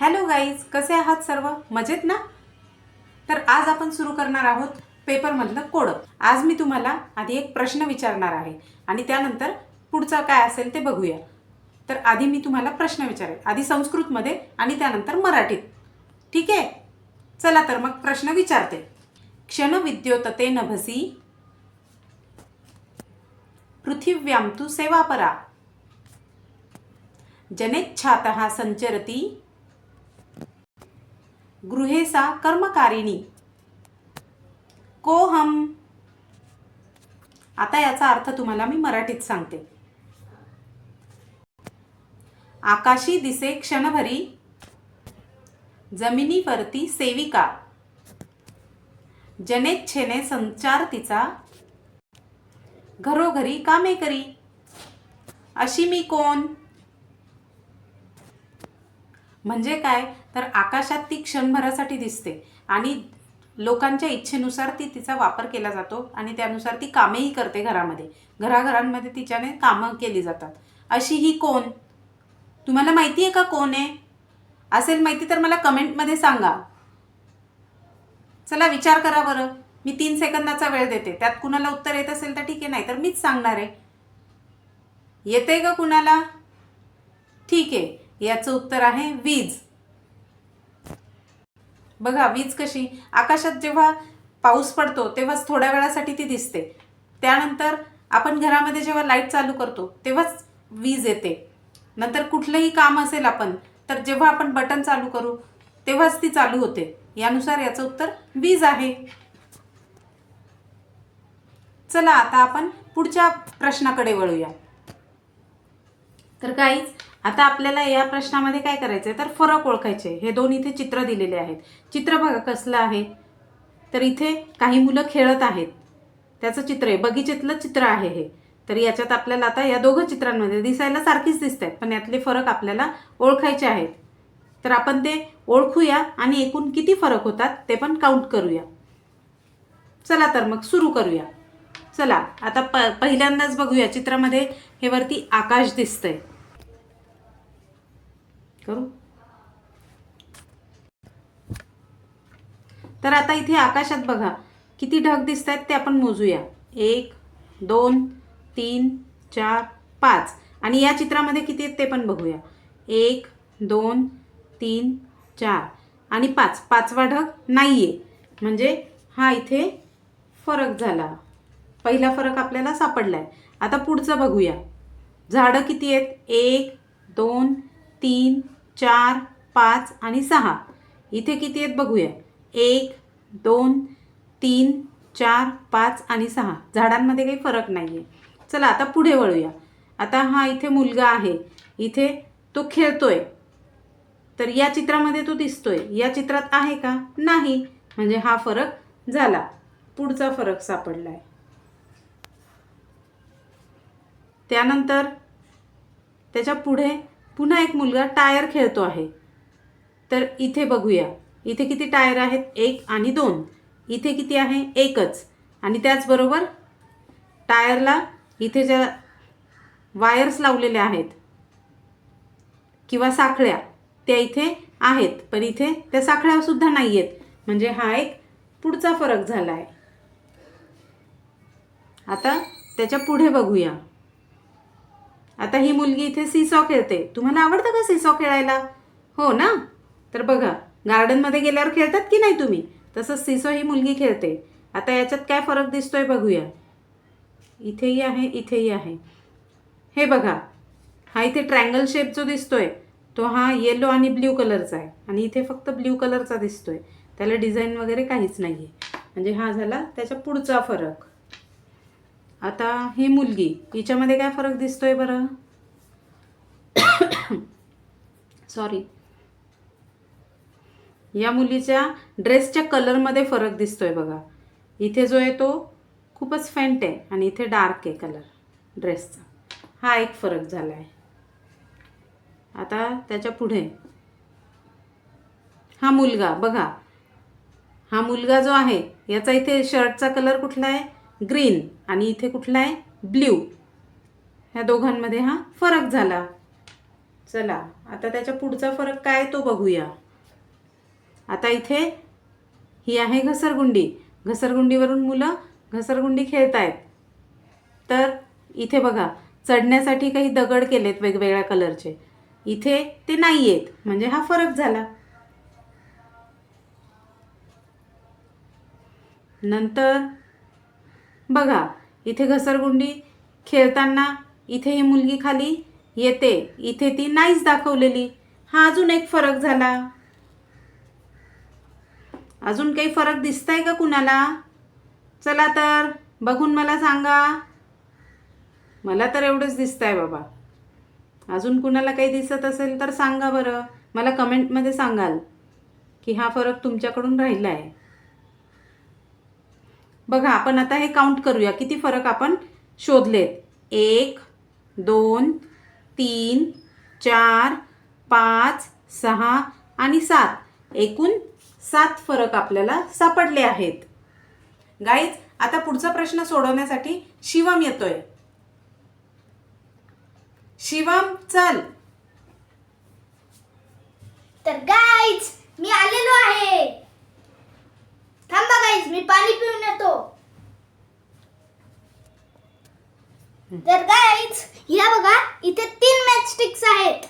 Hello guys कसे आहात सर्व? मजेत ना? तर आज आपण सुरू करणार आहोत पेपरमधलं कोडं. आज मी तुम्हाला आधी एक प्रश्न विचारणार आहे आणि त्यानंतर पुढचं काय असेल ते बघूया. तर आधी मी तुम्हाला प्रश्न विचारेल आधी संस्कृतमध्ये आणि त्यानंतर मराठीत. ठीक आहे? चला तर मग प्रश्न विचारते. क्षणविद्योतते नभसी पृथिव्याम तू सेवापरा। जनेच्छात संचरती गृहे सा कर्मकारिणी. कोहम. आता याचा अर्थ तुम्हाला मी मराठीत सांगते. आकाशी दिसे क्षणभरी जमिनीवरती सेविका. जनेच्छेने संचार तिचा घरोघरी कामे करी अशी मी कोण? म्हणजे काय? तर आकाशात ती क्षणभरासाठी दिसते आणि लोकांच्या इच्छेनुसार ती तिचा वापर केला जातो आणि त्यानुसार ती कामेही करते घरामध्ये. घराघरांमध्ये तिच्याने कामं केली जातात. अशी ही कोण? तुम्हाला माहिती आहे का कोण आहे? असेल माहिती तर मला कमेंटमध्ये सांगा. चला विचार करा बरं. मी तीन सेकंदाचा वेळ देते. त्यात कुणाला उत्तर येत असेल तर ठीक आहे नाही तर मीच सांगणार आहे. येते का कुणाला? ठीक आहे. याचं उत्तर आहे वीज. बघा वीज कशी? आकाशात जेव्हा पाऊस पडतो तेव्हाच थोड्या वेळासाठी ती दिसते. त्यानंतर आपण घरामध्ये जेव्हा लाइट चालू करतो तेव्हाच वीज येते. नंतर कुठलंही काम असेल आपण तर जेव्हा आपण बटन चालू करू तेव्हाच ती चालू होते. यानुसार याचं उत्तर वीज आहे. चला आता आपण पुढच्या प्रश्नाकडे वळूया. तर काहीच आता आपल्याला या प्रश्नामध्ये काय करायचं आहे तर फरक ओळखायचे. हे दोन इथे चित्र दिलेले आहेत. चित्र बघा कसलं आहे. तर इथे काही मुलं खेळत आहेत. त्याचं चित्र आहे. बगीचेतलं चित्र आहे हे. तर याच्यात आपल्याला आता या दोघं चित्रांमध्ये दिसायला सारखीच दिसत आहेत पण यातले फरक आपल्याला ओळखायचे आहेत. तर आपण ते ओळखूया आणि एकूण किती फरक होतात ते पण काउंट करूया. चला तर मग सुरू करूया. चला आता प पहिल्यांदाच बघूया चित्रामध्ये हे वरती आकाश दिसतंय. करू. तर आता इथे आकाशात बघा किती ढग दिसत आहेत ते आपण मोजूया. एक दोन तीन चार पाच. आणि या चित्रामध्ये किती आहेत ते पण बघूया. एक दोन तीन चार. आणि पाच. पाचवा ढग नाही आहे म्हणजे हा इथे फरक झाला. पहिला फरक आपल्याला सापडला आहे आता पुढचं बघूया. झाडं किती आहेत? एक दोन तीन चार पाच आणि सहा. इथे किती आहेत बघूया. एक दोन तीन चार पाच आणि सहा. झाडांमध्ये काही फरक नाही आहे चला आता पुढे वळूया. आता हा इथे मुलगा आहे. इथे तो खेळतोय. तर या चित्रामध्ये तो दिसतोय. या चित्रात आहे का? नाही. म्हणजे हा फरक झाला. पुढचा फरक सापडला आहे त्यानंतर त्याच्या पुढे पुन्हा एक मुलगा टायर खेळतो आहे. तर इथे बघूया. इथे किती टायर आहेत? एक आणि दोन. इथे किती आहे? एकच. आणि त्याचबरोबर टायरला इथे ज्या वायर्स लावलेल्या आहेत किंवा साखळ्या त्या इथे आहेत. पण इथे त्या साखळ्यासुद्धा नाही आहेत म्हणजे हा एक पुढचा फरक झाला आहे आता त्याच्या पुढे बघूया. आता ही मुलगी इथे सीसॉ खेळते. तुम्हाला आवडतं का सीसॉ खेळायला? हो ना? तर बघा गार्डनमध्ये गेल्यावर खेळतात की नाही तुम्ही? तसंच सीसॉ ही मुलगी खेळते. आता याच्यात काय फरक दिसतोय बघूया. इथेही आहे इथेही आहे. हे बघा हा इथे ट्रँगल शेप जो दिसतोय तो हा येलो आणि ब्ल्यू कलरचा आहे. आणि इथे फक्त ब्ल्यू कलरचा दिसतोय. त्याला डिझाईन वगैरे काहीच नाही आहे म्हणजे हा झाला त्याच्या पुढचा फरक. आता ही मुलगी हिच्यामध्ये काय फरक दिसतोय बरं? सॉरी या मुलीच्या ड्रेसच्या कलरमध्ये फरक दिसतोय बघा. इथे जो आहे तो खूपच फेंट आहे आणि इथे डार्क आहे कलर ड्रेसचा. हा एक फरक झाला आहे आता त्याच्या पुढे. हा मुलगा बघा. हा मुलगा जो आहे याचा इथे शर्टचा कलर कुठला आहे? ग्रीन. आणि इथे कुठला आहे? ब्ल्यू. ह्या दोघांमध्ये हा फरक झाला. चला आता त्याच्या पुढचा फरक काय तो बघूया. आता इथे ही आहे घसरगुंडी. घसरगुंडीवरून मुलं घसरगुंडी खेळत आहेत तर इथे बघा चढण्यासाठी काही दगड केलेत वेगवेगळ्या कलरचे. इथे ते नाही आहेत म्हणजे हा फरक झाला. नंतर बघा इथे घसरगुंडी खेळताना इथे ही मुलगी खाली येते इथे ती नाहीच दाखवलेली. हा अजून एक फरक झाला. अजून काही फरक दिसताय का कुणाला? चला तर बघून मला सांगा. मला तर एवढंच दिसतंय बाबा. अजून कुणाला काही दिसत असेल तर सांगा बरं. मला कमेंटमध्ये सांगाल की हा फरक तुमच्याकडून राहिला आहे बघा आपण आता हे काउंट करूया. किती फरक आपण शोधलेत एक दोन तीन चार पाच सहा आणि सात. एकूण सात फरक आपल्याला सापडले आहेत. गाईज आता पुढचा प्रश्न सोडवण्यासाठी शिवम येतोय. शिवम चल. तर गाईज मी आलेलो आहे. थांबा गाईज मी पाणी पिऊन येतो. तर गाईज या बघा इथे तीन मॅच स्टिक्स आहेत.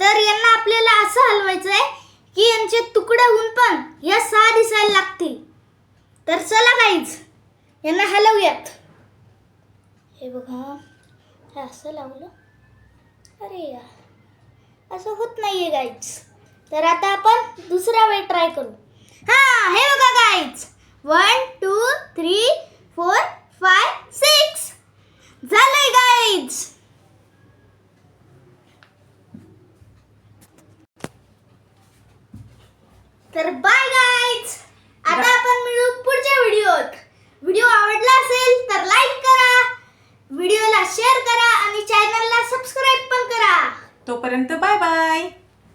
तर यांना आपल्याला असं हलवायचं आहे की यांचे तुकडे होऊन पण या सहा दिसायला लागतील. तर चला गाईज यांना हलवूयात. हे बघा हे असं लावलं. अरे यार असं होत नाहीये गाईज तर आता आपण दुसरा वेळ ट्राय करू. हा हे बघा guys one two three four five six झालंय गाईज तर बाय गाईज आता आपण मिळू पुढच्या व्हिडिओत व्हिडिओ आवडला असेल तर लाईक करा. व्हिडिओला शेअर करा आणि चॅनलला सबस्क्राईब पण करा. तोपर्यंत बाय बाय